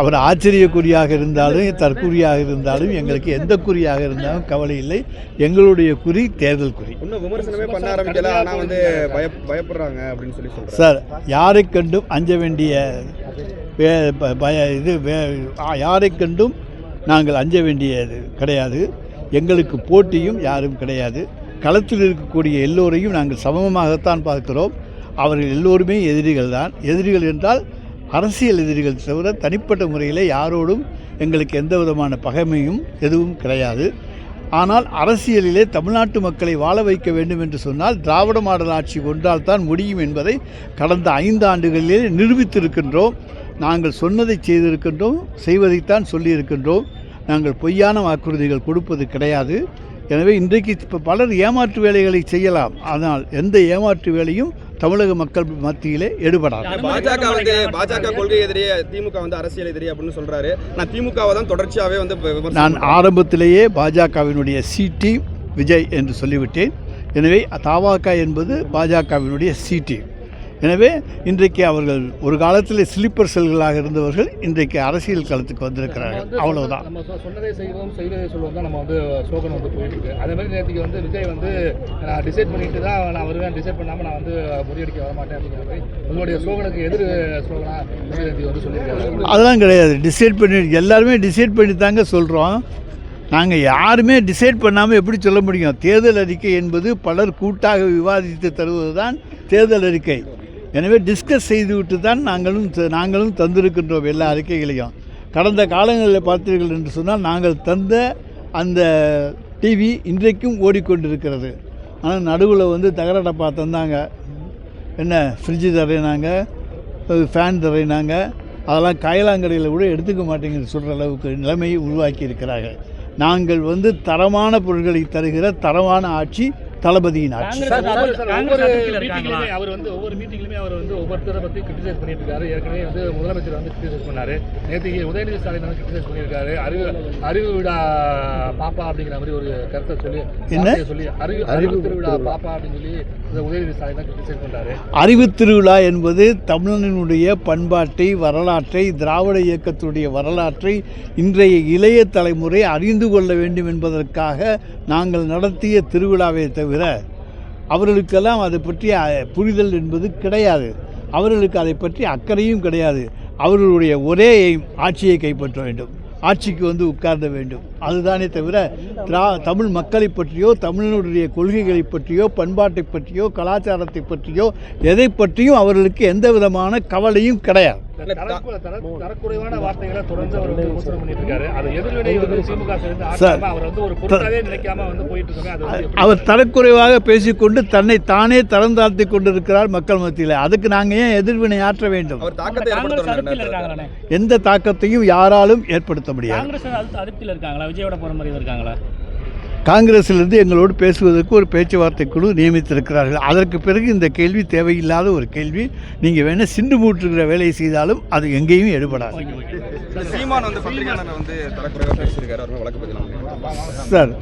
அவர் ஆச்சரியக்குறியாக இருந்தாலும் தற்குறியாக இருந்தாலும் எங்களுக்கு எந்த குறியாக இருந்தாலும் கவலை இல்லை. எங்களுடைய குறி தேர்தல் குறி. இன்னும் விமர்சனமே பண்ண ஆரம்பிக்கல ஆனா வந்து பய பயப்படுறாங்க அப்படின்னு சொல்லி சொல்றாங்க சார் யாரை கண்டும் அஞ்ச வேண்டிய பய இது யாரை கண்டும் நாங்கள் அஞ்ச வேண்டியது கிடையாது. எங்களுக்கு போட்டியும் யாரும் கிடையாது. களத்தில் இருக்கக்கூடிய எல்லோரையும் நாங்கள் சமமாகத்தான் பார்க்கிறோம். அவர்கள் எல்லோருமே எதிரிகள் தான். எதிரிகள் என்றால் அரசியல் எதிரிகள் தவிர தனிப்பட்ட முறையில் யாரோடும் எங்களுக்கு எந்த விதமான பகைமையும் எதுவும் கிடையாது. ஆனால் அரசியலிலே தமிழ்நாட்டு மக்களை வாழ வைக்க வேண்டும் என்று சொன்னால் திராவிட மாடல் ஆட்சி ஒன்றால் தான் முடியும் என்பதை கடந்த ஐந்து ஆண்டுகளிலே நிரூபித்திருக்கின்றோம். நாங்கள் சொன்னதை செய்திருக்கின்றோம் செய்வதைத்தான் சொல்லியிருக்கின்றோம். நாங்கள் பொய்யான வாக்குறுதிகள் கொடுப்பது கிடையாது. எனவே இன்றைக்கு இப்போ பலர் ஏமாற்று வேலைகளை செய்யலாம். ஆனால் எந்த ஏமாற்று வேலையும் தமிழக மக்கள் மத்தியிலே எடுபடாது. பாஜக வந்து பாஜக கொள்கை எதிரியே திமுக வந்து அரசியல் எதிரி அப்படின்னு சொல்றாரு. நான் திமுகவை தான் தொடர்ச்சியாவே வந்து நான் ஆரம்பத்திலேயே பாஜகவினுடைய சி டீம் விஜய் என்று சொல்லிவிட்டேன். எனவே தவாக என்பது பாஜகவினுடைய சி டீம் எனவே இன்றைக்கு அவர்கள் ஒரு காலத்தில் ஸ்லீப்பர் செல்களாக இருந்தவர்கள் இன்றைக்கு அரசியல் களத்துக்கு வந்திருக்கிறார்கள். அவ்வளவுதான். நம்ம சொ- சொன்னதை செய்வோம் செய்வதை சொல்லுவோம் தான் நம்ம வந்து ஸ்லோகன் வந்து போயிட்டு இருக்கு அதே மாதிரி நேற்றுக்கு வந்து விஜய் வந்து நான் டிசைட் பண்ணிட்டு தான் நான் வருவேன் டிசைட் பண்ணாமல் நான் வந்து முறியடிக்க வர மாட்டேன் அப்படிங்கிற மாதிரி உங்களுடைய ஸ்லோகனுக்கு எதிர் ஸ்லோகனா விஜய் நேற்றுக்கு வந்து சொல்லியிருக்காரு. அதெல்லாம் கிடையாது. டிசைட் பண்ணி எல்லாருமே டிசைட் பண்ணி தாங்க சொல்கிறோம் நாங்கள் யாருமே டிசைட் பண்ணாமல் எப்படி சொல்ல முடியும்? தேர்தல் அறிக்கை என்பது பலர் கூட்டாக விவாதித்து தருவது தான் தேர்தல் அறிக்கை. எனவே டிஸ்கஸ் செய்துவிட்டு தான் நாங்களும் நாங்களும் தந்திருக்கின்றோம் எல்லா அறிக்கைகளையும். கடந்த காலங்களில் பார்த்தீர்கள் என்று சொன்னால் நாங்கள் தந்த அந்த டிவி இன்றைக்கும் ஓடிக்கொண்டிருக்கிறது. ஆனால் நடுவில் வந்து தகர டப்பா தந்தாங்க. என்ன ஃப்ரிட்ஜு தரையினாங்க ஃபேன் தரையினாங்க. அதெல்லாம் காயலாங்கடையில் கூட எடுத்துக்க மாட்டேங்குது சொல்கிற அளவுக்கு நிலைமையை உருவாக்கி இருக்கிறார்கள் நாங்கள் வந்து தரமான பொருட்களை தருகிற தரமான ஆட்சி தளபதியின் ஆட்சி. அவர் வந்து ஒவ்வொரு மீட்டிங்லையுமே அவர் வந்து ஒவ்வொருத்தரை பற்றி கிரிட்டிசைஸ் பண்ணிட்டு இருக்காரு ஏற்கனவே வந்து முதலமைச்சர் வந்து கிரிட்டிசைஸ் பண்ணாரு. நேற்றுக்கு உதயநிதி ஸ்டாலின் வந்து கிரிட்டிசைஸ் பண்ணியிருக்காரு. அறிவு அறிவு பாப்பா அப்படிங்கிற மாதிரி ஒரு கருத்தை சொல்லி என்ன? சொல்லி அறிவு அறிவு திருவிழா பாப்பா அப்படின்னு சொல்லி இந்த உதயநிதி ஸ்டாலின் தான் கிரிட்டிசைஸ் பண்றாரு. அறிவுத் திருவிழா என்பது தமிழனுடைய பண்பாட்டை வரலாற்றை திராவிட இயக்கத்துடைய வரலாற்றை இன்றைய இளைய தலைமுறை அறிந்து கொள்ள வேண்டும் என்பதற்காக நாங்கள் நடத்திய திருவிழாவை தவிர அவர்களுக்கெல்லாம் அதை பற்றி புரிதல் என்பது கிடையாது. அவர்களுக்கு அதை பற்றி அக்கறையும் கிடையாது. அவர்களுடைய ஒரே எய்ம் ஆட்சியை கைப்பற்ற வேண்டும். ஆட்சிக்கு வந்து உட்கார்ந்த வேண்டும். அதுதானே தவிர திரா தமிழ் மக்களை பற்றியோ தமிழனுடைய கொள்கைகளை பற்றியோ பண்பாட்டை பற்றியோ கலாச்சாரத்தை பற்றியோ எதை பற்றியும் அவர்களுக்கு எந்த விதமான கவலையும் கிடையாது. தரக்குறைவான வார்த்தைகளை தொடர்ந்து அவர் வந்து விமர்சனம் பண்ணிட்டு இருக்காரு அது எதிர்வினை வந்து திமுக சேர்ந்து சார், ஆட்சியாம அவர் வந்து ஒரு பொருட்டாவே நினைக்காம வந்து போயிட்டு இருக்காங்க அது வந்து எப்படி- அவர் தரக்குறைவாக பேசிக்கொண்டு தன்னை தானே தரம் தாழ்த்தி கொண்டிருக்கிறார் மக்கள் மத்தியில். அதுக்கு நாங்கள் ஏன் எதிர்வினை ஆற்ற வேண்டும்? எந்த தாக்கத்தையும் யாராலும் ஏற்படுத்த முடியாது. அதிருப்தியில் இருக்காங்களா? விஜயோட மாதிரி இருக்காங்களா? காங்கிரஸிலிருந்து எங்களோடு பேசுவதற்கு ஒரு பேச்சுவார்த்தை குழு நியமித்திருக்கிறார்கள். அதற்கு பிறகு இந்த கேள்வி தேவையில்லாத ஒரு கேள்வி. நீங்கள் வேணால் சிண்டு மூட்டுகிற வேலையை செய்தாலும் அது எங்கேயும் எடுபடாது. சார்